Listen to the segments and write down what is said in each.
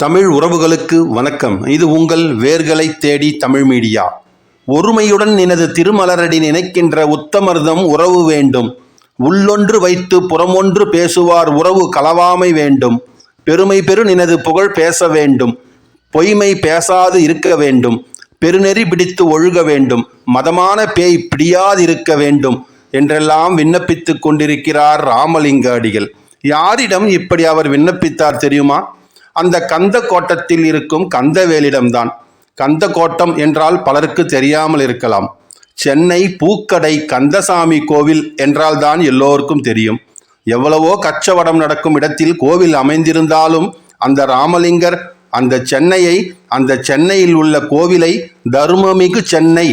தமிழ் உறவுகளுக்கு வணக்கம். இது உங்கள் வேர்களை தேடி தமிழ் மீடியா. ஒருமையுடன் எனது திருமலரடி நினைக்கின்ற உத்தமர்தம் உறவு வேண்டும். உள்ளொன்று வைத்து புறமொன்று பேசுவார் உறவு களவாமை வேண்டும். பெருமை பெரு நினது புகழ் பேச வேண்டும். பொய்மை பேசாது இருக்க வேண்டும். பெருநெறி பிடித்து ஒழுக வேண்டும். மதமான பேய் பிடியாதிருக்க வேண்டும் என்றெல்லாம் விண்ணப்பித்துக் கொண்டிருக்கிறார் ராமலிங்க அடிகள். யாரிடம் இப்படி அவர் விண்ணப்பித்தார் தெரியுமா? அந்த கந்த கோட்டத்தில் இருக்கும் கந்தவேலிடம்தான். கந்த கோட்டம் என்றால் பலருக்கு தெரியாமல் இருக்கலாம். சென்னை பூக்கடை கந்தசாமி கோவில் என்றால் தான் எல்லோருக்கும் தெரியும். எவ்வளவோ கச்சவடம் நடக்கும் இடத்தில் கோவில் அமைந்திருந்தாலும் அந்த ராமலிங்கர் அந்த சென்னையை அந்த சென்னையில் உள்ள கோவிலை தருமமிகு சென்னை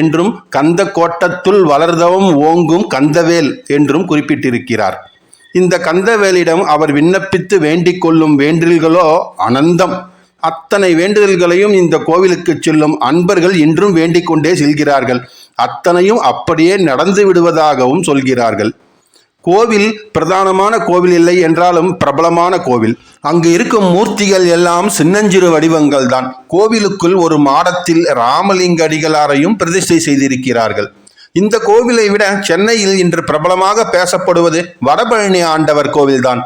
என்றும் கந்த கோட்டத்துள் வளர்தவம் ஓங்கும் கந்தவேல் என்றும் குறிப்பிட்டிருக்கிறார். இந்த கந்தவேலிடம் அவர் விண்ணப்பித்து வேண்டிக் கொள்ளும் வேண்டில்களோ அனந்தம். அத்தனை வேண்டுதல்களையும் இந்த கோவிலுக்கு செல்லும் அன்பர்கள் இன்றும் வேண்டிக் கொண்டே செல்கிறார்கள். அத்தனையும் அப்படியே நடந்து விடுவதாகவும் சொல்கிறார்கள். கோவில் பிரதானமான கோவில் இல்லை என்றாலும் பிரபலமான கோவில். அங்கு இருக்கும் மூர்த்திகள் எல்லாம் சின்னஞ்சிறு வடிவங்கள் தான் கோவிலுக்குள் ஒரு மாடத்தில் ராமலிங்க அடிகளாரையும் பிரதிஷ்டை செய்திருக்கிறார்கள். இந்த கோவிலை விட சென்னையில் இன்று பிரபலமாக பேசப்படுவது வடபழனி ஆண்டவர் கோவில்தான்.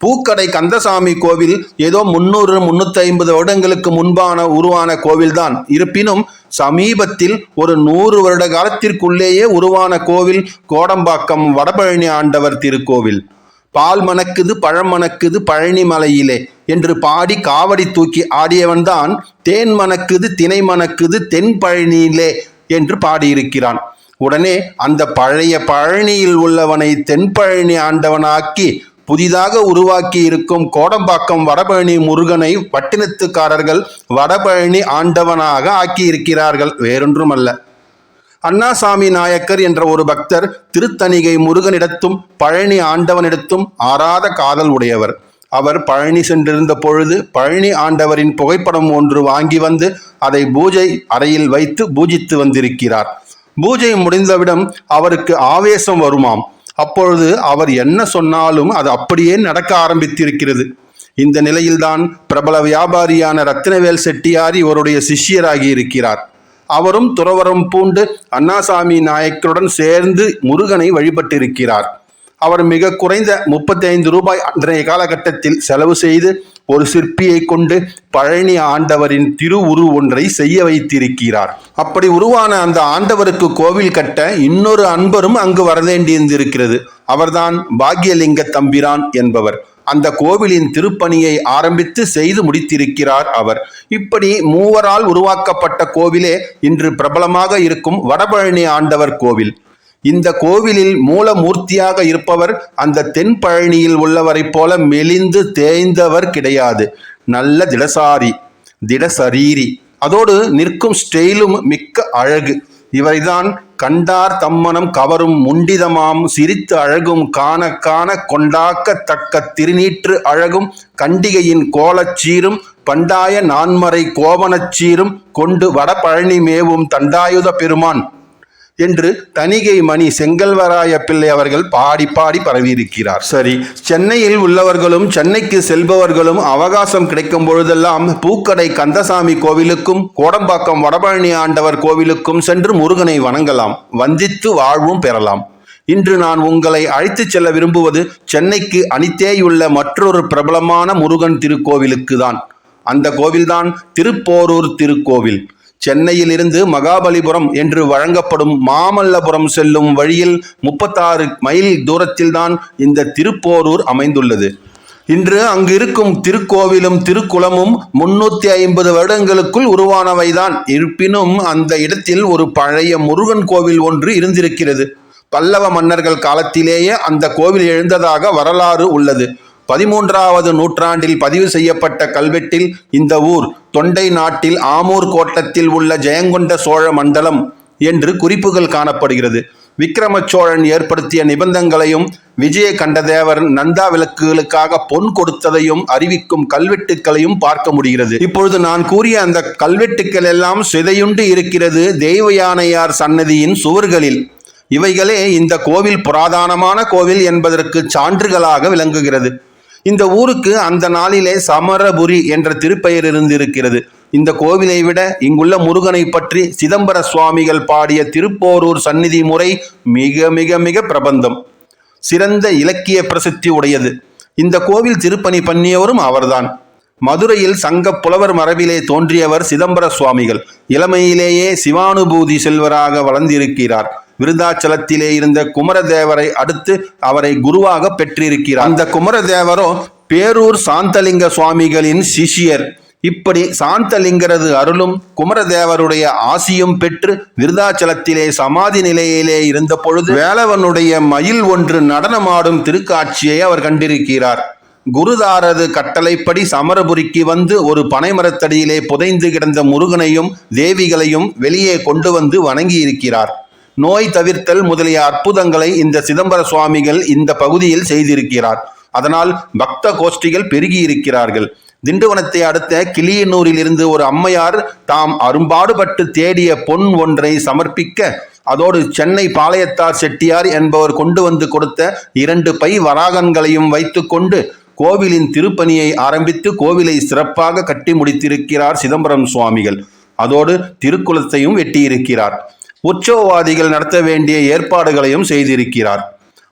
பூக்கடை கந்தசாமி கோவில் ஏதோ முன்னூறு முன்னூத்தி ஐம்பது வருடங்களுக்கு முன்பான உருவான கோவில்தான். இருப்பினும் சமீபத்தில் ஒரு நூறு வருட காலத்திற்குள்ளேயே உருவான கோவில் கோடம்பாக்கம் வடபழனி ஆண்டவர் திருக்கோவில். பால் மணக்குது பழம் மணக்குது பழனி மலையிலே என்று பாடி காவடி தூக்கி ஆடியவன்தான் தேன் மணக்குது தினை மணக்குது தென் பழனியிலே என்று பாடியிருக்கிறான். உடனே அந்த பழைய பழனியில் உள்ளவனை தென்பழனி ஆண்டவனாக்கி புதிதாக உருவாக்கி இருக்கும் கோடம்பாக்கம் வடபழனி முருகனை பட்டினத்துக்காரர்கள் வடபழனி ஆண்டவனாக ஆக்கியிருக்கிறார்கள். வேறொன்றுமல்ல. அண்ணாசாமி நாயக்கர் என்ற ஒரு பக்தர் திருத்தணிகை முருகனிடத்தும் பழனி ஆண்டவனிடத்தும் ஆறாத காதல் உடையவர். அவர் பழனி சென்றிருந்த பொழுது பழனி ஆண்டவரின் புகைப்படம் ஒன்று வாங்கி வந்து அதை பூஜை அறையில் வைத்து பூஜித்து வந்திருக்கிறார். பூஜை முடிந்தவிடம் அவருக்கு ஆவேசம் வருமாம். அப்பொழுது அவர் என்ன சொன்னாலும் அது அப்படியே நடக்க ஆரம்பித்திருக்கிறது. இந்த நிலையில்தான் பிரபல வியாபாரியான ரத்தினவேல் செட்டியார் இவருடைய சிஷ்யராகி இருக்கிறார். அவரும் துறவரம் பூண்டு அண்ணாசாமி நாயக்கருடன் சேர்ந்து முருகனை வழிபட்டிருக்கிறார். அவர் மிக குறைந்த முப்பத்தைந்து ரூபாய் அன்றைய காலகட்டத்தில் செலவு செய்து ஒரு சிற்பியை கொண்டு பழனி ஆண்டவரின் திருவுரு ஒன்றை செய்ய வைத்திருக்கிறார். அப்படி உருவான அந்த ஆண்டவருக்கு கோவில் கட்ட இன்னொரு அன்பரும் அங்கு வரவேண்டியிருந்திருக்கிறது. அவர்தான் பாக்யலிங்க தம்பிரான் என்பவர். அந்த கோவிலின் திருப்பணியை ஆரம்பித்து செய்து முடித்திருக்கிறார் அவர். இப்படி மூவரால் உருவாக்கப்பட்ட கோவிலே இன்று பிரபலமாக இருக்கும் வடபழனி ஆண்டவர் கோவில். இந்த கோவிலில் மூலமூர்த்தியாக இருப்பவர் அந்த தென்பழனியில் உள்ளவரைப் போல மெலிந்து தேய்ந்தவர் கிடையாது. நல்ல திடசாரி திடசரீரி. அதோடு நிற்கும் ஸ்டெயிலும் மிக்க அழகு. இவரைதான் கண்டார் தம்மனம் கவரும் முண்டிதமாம் சிரித்து அழகும் காண காண கொண்டாக்கத்தக்க திருநீற்று அழகும் கண்டிகையின் கோலச்சீரும் பண்டாய நான்மறை கோவணச்சீரும் கொண்டு வடபழனி மேவும் தண்டாயுத பெருமான். என்று தணிகை மணி செங்கல்வராய பிள்ளை அவர்கள் பாடி பாடி பரவியிருக்கிறார். சரி சென்னையில் உள்ளவர்களும் சென்னைக்கு செல்பவர்களும் அவகாசம் கிடைக்கும் பொழுதெல்லாம் பூக்கடை கந்தசாமி கோவிலுக்கும் கோடம்பாக்கம் வடபழனி ஆண்டவர் கோவிலுக்கும் சென்று முருகனை வணங்கலாம் வந்தித்து வாழ்வும் பெறலாம். இன்று நான் உங்களை அழைத்துச் செல்ல விரும்புவது சென்னைக்கு அனித்தேயுள்ள மற்றொரு பிரபலமான முருகன் திருக்கோவிலுக்கு தான் அந்த கோவில்தான் திருப்போரூர் திருக்கோவில். சென்னையில் இருந்து மகாபலிபுரம் என்று வழங்கப்படும் மாமல்லபுரம் செல்லும் வழியில் முப்பத்தாறு மைல் தூரத்தில்தான் இந்த திருப்போரூர் அமைந்துள்ளது. இன்று அங்கு இருக்கும் திருக்கோவிலும் திருக்குளமும் முன்னூத்தி ஐம்பது வருடங்களுக்குள் உருவானவைதான். இருப்பினும் அந்த இடத்தில் ஒரு பழைய முருகன் கோவில் ஒன்று இருந்திருக்கிறது. பல்லவ மன்னர்கள் காலத்திலேயே அந்த கோவில் எழுந்ததாக வரலாறு உள்ளது. பதிமூன்றாவது நூற்றாண்டில் பதிவு செய்யப்பட்ட கல்வெட்டில் இந்த ஊர் தொண்டை நாட்டில் ஆமூர் கோட்டத்தில் உள்ள ஜெயங்கொண்ட சோழ மண்டலம் என்று குறிப்புகள் காணப்படுகிறது. விக்ரம சோழன் ஏற்படுத்திய நிபந்தங்களையும் விஜய கண்டதேவர் நந்தா விளக்குகளுக்காக பொன் கொடுத்ததையும் அறிவிக்கும் கல்வெட்டுக்களையும் பார்க்க முடிகிறது. இப்பொழுது நான் கூறிய அந்த கல்வெட்டுக்கள் எல்லாம் சிதையுண்டு இருக்கிறது தெய்வ யானையார் சன்னதியின் சுவர்களில். இவைகளே இந்த கோவில் புராதனமான கோவில் என்பதற்கு சான்றுகளாக விளங்குகிறது. இந்த ஊருக்கு அந்த நாளிலே சமரபுரி என்ற திருப்பெயர் இருந்திருக்கிறது. இந்த கோவிலை விட இங்குள்ள முருகனை பற்றி சிதம்பர சுவாமிகள் பாடிய திருப்போரூர் சந்நிதி முறை மிக மிக மிக பிரபந்தம். சிறந்த இலக்கிய பிரசித்தி உடையது. இந்த கோவில் திருப்பணி பண்ணியவரும் அவர்தான். மதுரையில் சங்க புலவர் மரபிலே தோன்றியவர் சிதம்பர சுவாமிகள். இளமையிலேயே சிவானுபூதி செல்வராக வளர்ந்திருக்கிறார். விருதாச்சலத்திலே இருந்த குமரதேவரை அடுத்து அவரை குருவாக பெற்றிருக்கிறார். அந்த குமரதேவரோ பேரூர் சாந்தலிங்க சுவாமிகளின் சிஷ்யர். இப்படி சாந்தலிங்கரது அருளும் குமரதேவருடைய ஆசியும் பெற்று விருதாச்சலத்திலே சமாதி நிலையிலே இருந்த பொழுது வேலவனுடைய மயில் ஒன்று நடனமாடும் திருக்காட்சியை அவர் கண்டிருக்கிறார். குருதாரது கட்டளைப்படி சமரபுரிக்கு வந்து ஒரு பனைமரத்தடியிலே புதைந்து கிடந்த முருகனையும் தேவிகளையும் வெளியே கொண்டு வந்து வணங்கி இருக்கிறார் நோய் தவிர்த்தல் முதலிய அற்புதங்களை இந்த சிதம்பர சுவாமிகள் இந்த பகுதியில் செய்திருக்கிறார். அதனால் பக்த கோஷ்டிகள் பெருகி இருக்கிறார்கள். திண்டுவனத்தை அடுத்த கிளியனூரில் இருந்து ஒரு அம்மையார் தாம் அரும்பாடுபட்டு தேடிய பொன் ஒன்றை சமர்ப்பிக்க அதோடு சென்னை பாளையத்தார் செட்டியார் என்பவர் கொண்டு வந்து கொடுத்த இரண்டு பை வராகன்களையும் வைத்துக்கொண்டு கோவிலின் திருப்பணியை ஆரம்பித்து கோவிலை சிறப்பாக கட்டி முடித்திருக்கிறார் சிதம்பரம் சுவாமிகள். அதோடு திருக்குளத்தையும் வெட்டியிருக்கிறார். உற்சவவாதிகள் நடத்த வேண்டிய ஏற்பாடுகளையும் செய்திருக்கிறார்.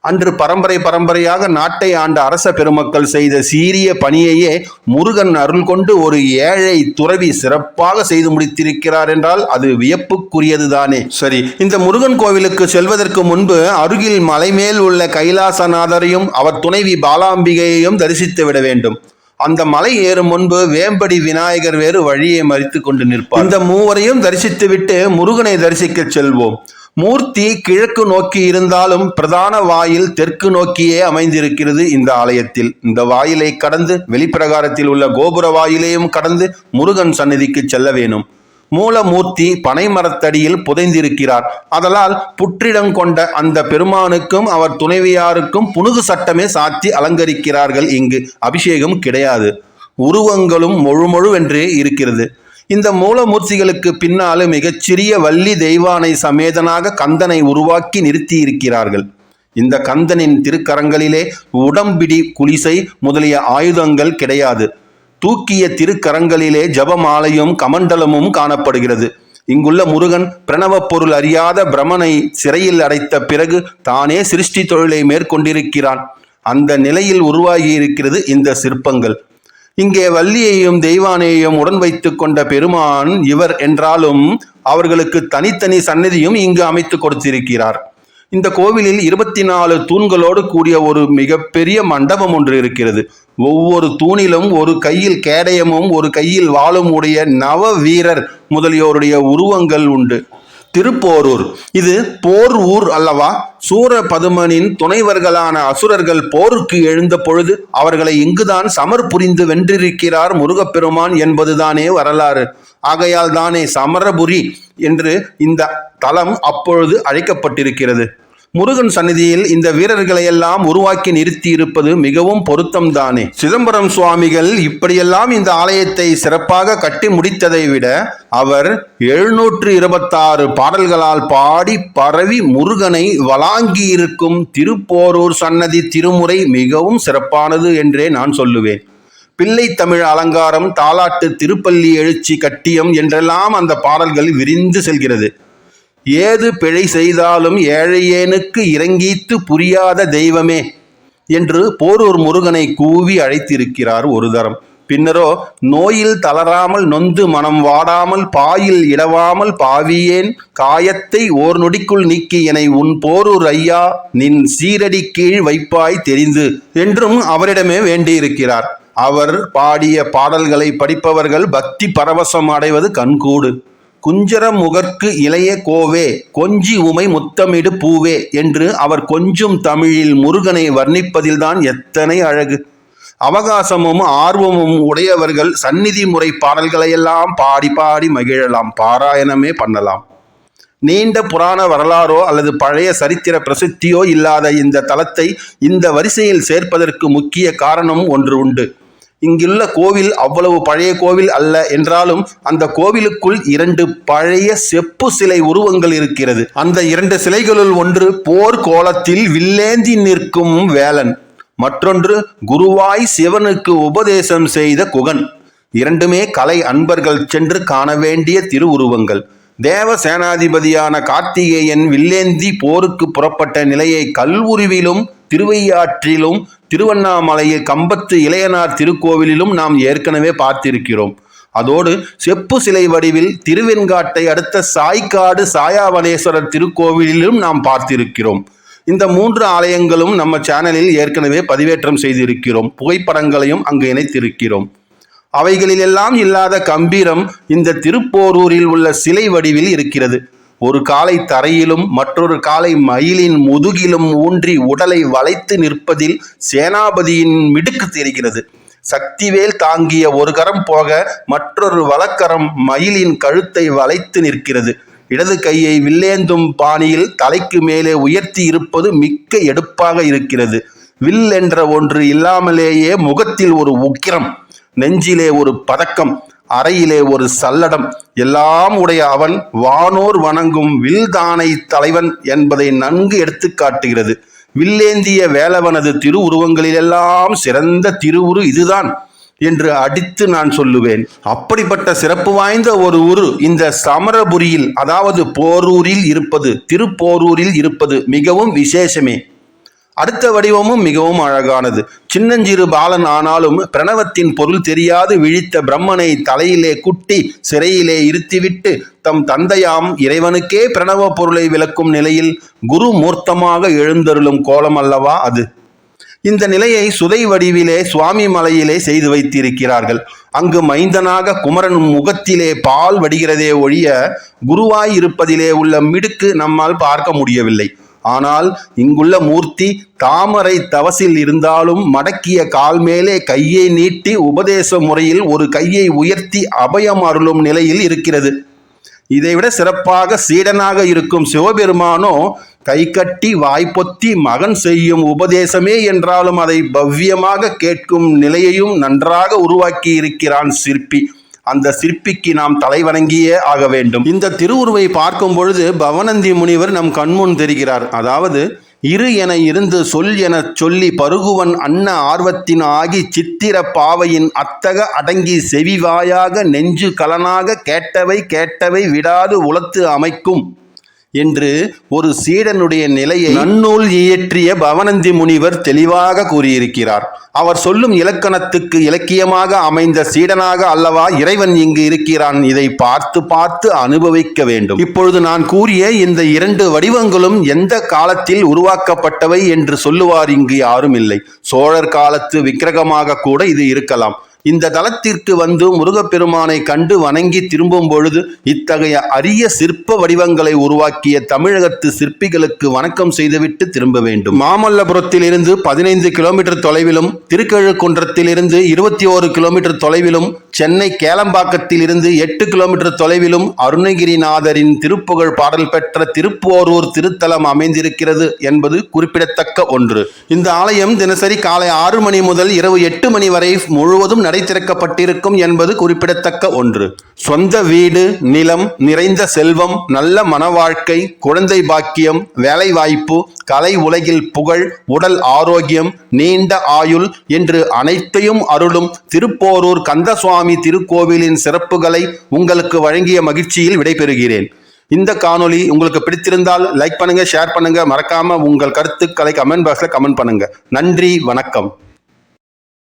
அன்று பரம்பரை பரம்பரையாக நாட்டை ஆண்ட அரச பெருமக்கள் செய்த சீரிய பணியையே முருகன் அருள் கொண்டு ஒரு ஏழை துறவி சிறப்பாக செய்து முடித்திருக்கிறார் என்றால் அது வியப்புக்குரியதுதானே சரி இந்த முருகன் கோவிலுக்கு செல்வதற்கு முன்பு அருகில் மலைமேல் உள்ள கைலாசநாதரையும் அவர் துணைவி பாலாம்பிகையையும் தரிசித்து விட வேண்டும். அந்த மலை ஏறும் முன்பு வேம்படி விநாயகர் வேறு வழியை மறித்து கொண்டு நிற்பார். இந்த மூவரையும் தரிசித்துவிட்டு முருகனை தரிசிக்க செல்வோம். மூர்த்தி கிழக்கு நோக்கி இருந்தாலும் பிரதான வாயில் தெற்கு நோக்கியே அமைந்திருக்கிறது இந்த ஆலயத்தில். இந்த வாயிலை கடந்து வெளிப்பிரகாரத்தில் உள்ள கோபுர வாயிலையும் கடந்து முருகன் சந்நிதிக்கு செல்ல வேணும். மூலமூர்த்தி பனைமரத்தடியில் புதைந்திருக்கிறார். அதனால் புற்றிடம் கொண்ட அந்த பெருமானுக்கும் அவர் துணைவியாருக்கும் புனுகு சட்டமே சாத்தி அலங்கரிக்கிறார்கள். இங்கு அபிஷேகம் கிடையாது. உருவங்களும் முழுமுழுவென்றே இருக்கிறது. இந்த மூலமூர்த்திகளுக்கு பின்னாலும் மிகச்சிறிய வள்ளி தெய்வானை சமேதனாக கந்தனை உருவாக்கி நிறுத்தி இருக்கிறார்கள் இந்த கந்தனின் திருக்கரங்களிலே உடம்பிடி குளிசை முதலிய ஆயுதங்கள் கிடையாது. தூக்கிய திருக்கரங்களிலே ஜபமாலையும் கமண்டலமும் காணப்படுகிறது. இங்குள்ள முருகன் பிரணவப் பொருள் அறியாத பிரமனை சிறையில் அடைத்த பிறகு தானே சிருஷ்டி தொழிலை மேற்கொண்டிருக்கிறான். அந்த நிலையில் உருவாகியிருக்கிறது இந்த சிற்பங்கள். இங்கே வள்ளியையும் தெய்வானையும் உடன் வைத்து கொண்ட பெருமான் இவர் என்றாலும் அவர்களுக்கு தனித்தனி சன்னதியும் இங்கு அமைத்து கொடுத்திருக்கிறார். இந்த கோவிலில் இருபத்தி நாலு தூண்களோடு கூடிய ஒரு மிகப்பெரிய மண்டபம் ஒன்று இருக்கிறது. ஒவ்வொரு தூணிலும் ஒரு கையில் கேடயமும் ஒரு கையில் வாளும் உடைய நவ வீரர் முதலியோருடைய உருவங்கள் உண்டு. திருப்போரூர். இது போர் ஊர் அல்லவா? சூர பதுமனின் துணைவர்களான அசுரர்கள் போருக்கு எழுந்த பொழுது அவர்களை இங்குதான் சமர் புரிந்து வென்றிருக்கிறார் முருகப்பெருமான் என்பதுதானே வரலாறு. ஆகையால் தானே சமரபுரி என்று இந்த தலம் அப்பொழுது அழைக்கப்பட்டிருக்கிறது. முருகன் சந்நிதியில் இந்த வீரர்களை எல்லாம் உருவாக்கி நிறுத்தி இருப்பது மிகவும் பொருத்தம்தானே. சிதம்பரம் சுவாமிகள் இப்படியெல்லாம் இந்த ஆலயத்தை சிறப்பாக கட்டி முடித்ததை விட அவர் எழுநூற்று இருபத்தாறு பாடல்களால் பாடி பரவி முருகனை வழங்கியிருக்கும் திருப்போரூர் சன்னதி திருமுறை மிகவும் சிறப்பானது என்றே நான் சொல்லுவேன். பிள்ளை தமிழ் அலங்காரம் தாலாட்டு திருப்பள்ளி எழுச்சி கட்டியம் என்றெல்லாம் அந்த பாடல்கள் விரிந்து செல்கிறது. ஏது பிழை செய்தாலும் ஏழையேனுக்கு இறங்கீத்து புரியாத தெய்வமே என்று போரூர் முருகனை கூவி அழைத்திருக்கிறார் ஒரு தரம். பின்னரோ நோயில் தளராமல் நொந்து மனம் வாடாமல் பாயில் இடவாமல் பாவியேன் காயத்தை ஓர் நொடிக்குள் நீக்கி எனை உன் போரூர் ஐயா நின் சீரடி கீழ் வைப்பாய் தெரிந்து என்றும் அவரிடமே வேண்டியிருக்கிறார். அவர் பாடிய பாடல்களை படிப்பவர்கள் பக்தி பரவசம் அடைவது கண்கூடு. குஞ்சர முகர்க்கு இளைய கோவே கொஞ்சி உமை முத்தமிடு பூவே என்று அவர் கொஞ்சும் தமிழில் முருகனை வர்ணிப்பதில்தான் எத்தனை அழகு. அவகாசமும் ஆர்வமும் உடையவர்கள் சந்நிதி முறை பாடல்களையெல்லாம் பாடி பாடி மகிழலாம் பாராயணமே பண்ணலாம். நீண்ட புராண வரலாறோ அல்லது பழைய சரித்திர பிரசித்தியோ இல்லாத இந்த தலத்தை இந்த வரிசையில் சேர்ப்பதற்கு முக்கிய காரணம் ஒன்று உண்டு. இங்குள்ள கோவில் அவ்வளவு பழைய கோவில் அல்ல என்றாலும் அந்த கோவிலுக்குள் இரண்டு பழைய செப்பு சிலை உருவங்கள் இருக்கிறது. அந்த இரண்டு சிலைகளுள் ஒன்று போர் கோலத்தில் வில்லேந்தி நிற்கும் வேலன் மற்றொன்று குருவாய் சிவனுக்கு உபதேசம் செய்த குகன். இரண்டுமே கலை அன்பர்கள் சென்று காண வேண்டிய திருவுருவங்கள். தேவ சேனாதிபதியான கார்த்திகேயன் வில்லேந்தி போருக்கு புறப்பட்ட நிலையை கல்வுருவிலும் திருவையாற்றிலும் திருவண்ணாமலையில் கம்பத்து இளையனார் திருக்கோவிலிலும் நாம் ஏற்கனவே பார்த்திருக்கிறோம். அதோடு செப்பு சிலை வடிவில் திருவெண்காட்டை அடுத்த சாய்க்காடு சாயாவனேஸ்வரர் திருக்கோவிலிலும் நாம் பார்த்திருக்கிறோம். இந்த மூன்று ஆலயங்களும் நம்ம சேனலில் ஏற்கனவே பதிவேற்றம் செய்திருக்கிறோம். புகைப்படங்களையும் அங்கு இணைத்திருக்கிறோம். அவைகளிலெல்லாம் இல்லாத கம்பீரம் இந்த திருப்போரூரில் உள்ள சிலை வடிவில் இருக்கிறது. ஒரு காலை தரையிலும் மற்றொரு காலை மயிலின் முதுகிலும் ஊன்றி உடலை வளைத்து நிற்பதில் சேனாபதியின் மிடுக்கு தெரிகிறது. சக்திவேல் தாங்கிய ஒரு கரம் போக மற்றொரு வலக்கரம் மயிலின் கழுத்தை வளைத்து நிற்கிறது. இடது கையை வில்லேந்தும் பாணியில் தலைக்கு மேலே உயர்த்தி இருப்பது மிக்க எடுப்பாக இருக்கிறது. வில் என்ற ஒன்று இல்லாமலேயே முகத்தில் ஒரு உக்கிரம் நெஞ்சிலே ஒரு பதக்கம் அறையிலே ஒரு சல்லடம். எல்லாம் உடைய அவன் வானோர் வணங்கும் வில்தானை தலைவன் என்பதை நன்கு எடுத்து காட்டுகிறது. வில்லேந்திய வேலவனது திருவுருவங்களிலெல்லாம் சிறந்த திருவுரு இதுதான் என்று அடித்து நான் சொல்லுவேன். அப்படிப்பட்ட சிறப்பு வாய்ந்த ஒரு உரு இந்த சமரபுரியில் அதாவது போரூரில் இருப்பது திருப்போரூரில் இருப்பது மிகவும் விசேஷமே. அடுத்த வடிவமும் மிகவும் அழகானது. சின்னஞ்சிறு பாலன் ஆனாலும் பிரணவத்தின் பொருள் தெரியாது. விழித்த பிரம்மனை தலையிலே குட்டி சிறையிலே இருத்திவிட்டு தம் தந்தையாம் இறைவனுக்கே பிரணவ பொருளை விளக்கும் நிலையில் குரு மூர்த்தமாக எழுந்தருளும் கோலம் அல்லவா அது? இந்த நிலையை சுதை வடிவிலே சுவாமி மலையிலே செய்து வைத்திருக்கிறார்கள். அங்கு மைந்தனாக குமரன் முகத்திலே பால் வடிகிறதே ஒழிய குருவாய் இருப்பதிலே உள்ள மிடுக்கு நம்மால் பார்க்க முடியவில்லை. ஆனால் இங்குள்ள மூர்த்தி தாமரை தவசில் இருந்தாலும் மடக்கிய கால் மேலே கையை நீட்டி உபதேச முறையில் ஒரு கையை உயர்த்தி அபயம் அருளும் நிலையில் இருக்கிறது. இதைவிட சிறப்பாக சீடனாக இருக்கும் சிவபெருமானோ கை கட்டி வாய்ப்பொத்தி மகன் செய்யும் உபதேசமே என்றாலும் அதை பவ்யமாக கேட்கும் நிலையையும் நன்றாக உருவாக்கி இருக்கிறான் சிற்பி. அந்த சிற்பிக்கு நாம் தலைவணங்கியே ஆக வேண்டும். இந்த திருவுருவை பார்க்கும் பொழுது பவனந்தி முனிவர் நம் கண்முன் தெரிகிறார். அதாவது இரு என இருந்து சொல் எனச் சொல்லி பருகுவன் அன்ன ஆர்வத்தின் ஆகி சித்திர பாவையின் அத்தக அடங்கி செவிவாயாக நெஞ்சு கலனாக கேட்டவை கேட்டவை விடாது உளத்து அமைக்கும். என்று ஒரு சீடனுடைய நிலையை நன்னூல் இயற்றிய பவனந்தி முனிவர் தெளிவாக கூறியிருக்கிறார். அவர் சொல்லும் இலக்கணத்துக்கு இலக்கியமாக அமைந்த சீடனாக அல்லவா இறைவன் இங்கு இருக்கிறான் இதை பார்த்து பார்த்து அனுபவிக்க வேண்டும். இப்பொழுது நான் கூறிய இந்த இரண்டு வடிவங்களும் எந்த காலத்தில் உருவாக்கப்பட்டவை என்று சொல்லுவார் இங்கு யாரும் இல்லை சோழர் காலத்து விக்கிரகமாக கூட இது இருக்கலாம். இந்த தலத்திற்கு வந்து முருகப்பெருமானை கண்டு வணங்கி திரும்பும் பொழுது இத்தகைய அரிய சிற்ப வடிவங்களை உருவாக்கிய தமிழகத்து சிற்பிகளுக்கு வணக்கம் செய்துவிட்டு திரும்ப வேண்டும். மாமல்லபுரத்தில் இருந்து பதினைந்து கிலோமீட்டர் தொலைவிலும் திருக்கழுக்குன்றத்தில் இருந்து இருபத்தி ஓரு கிலோமீட்டர் தொலைவிலும் சென்னை கேளம்பாக்கத்தில் இருந்து எட்டு கிலோமீட்டர் தொலைவிலும் அருணகிரிநாதரின் திருப்புகழ் பாடல் பெற்ற திருப்போரூர் திருத்தலம் அமைந்திருக்கிறது என்பது குறிப்பிடத்தக்க ஒன்று. இந்த ஆலயம் தினசரி காலை ஆறு மணி முதல் இரவு எட்டு மணி வரை முழுவதும் நடை திறக்கப்பட்டிருக்கும் என்பது குறிப்பிடத்தக்க ஒன்று. சொந்த வீடு நிலம் நிறைந்த செல்வம் நல்ல மனவாழ்க்கை குழந்தை பாக்கியம் வேலைவாய்ப்பு கலை உலகில் புகழ் உடல் ஆரோக்கியம் நீண்ட ஆயுள் என்று அனைத்தையும் அருளும் திருப்போரூர் கந்தசுவாமி திருக்கோவிலின் சிறப்புகளை உங்களுக்கு வழங்கிய மகிழ்ச்சியில் விடைபெறுகிறேன். இந்த காணொளி உங்களுக்கு பிடித்திருந்தால் லைக் பண்ணுங்க ஷேர் பண்ணுங்க. மறக்காம உங்கள் கருத்துக்களை கமெண்ட் பாக்ஸில் கமெண்ட் பண்ணுங்க. நன்றி வணக்கம்.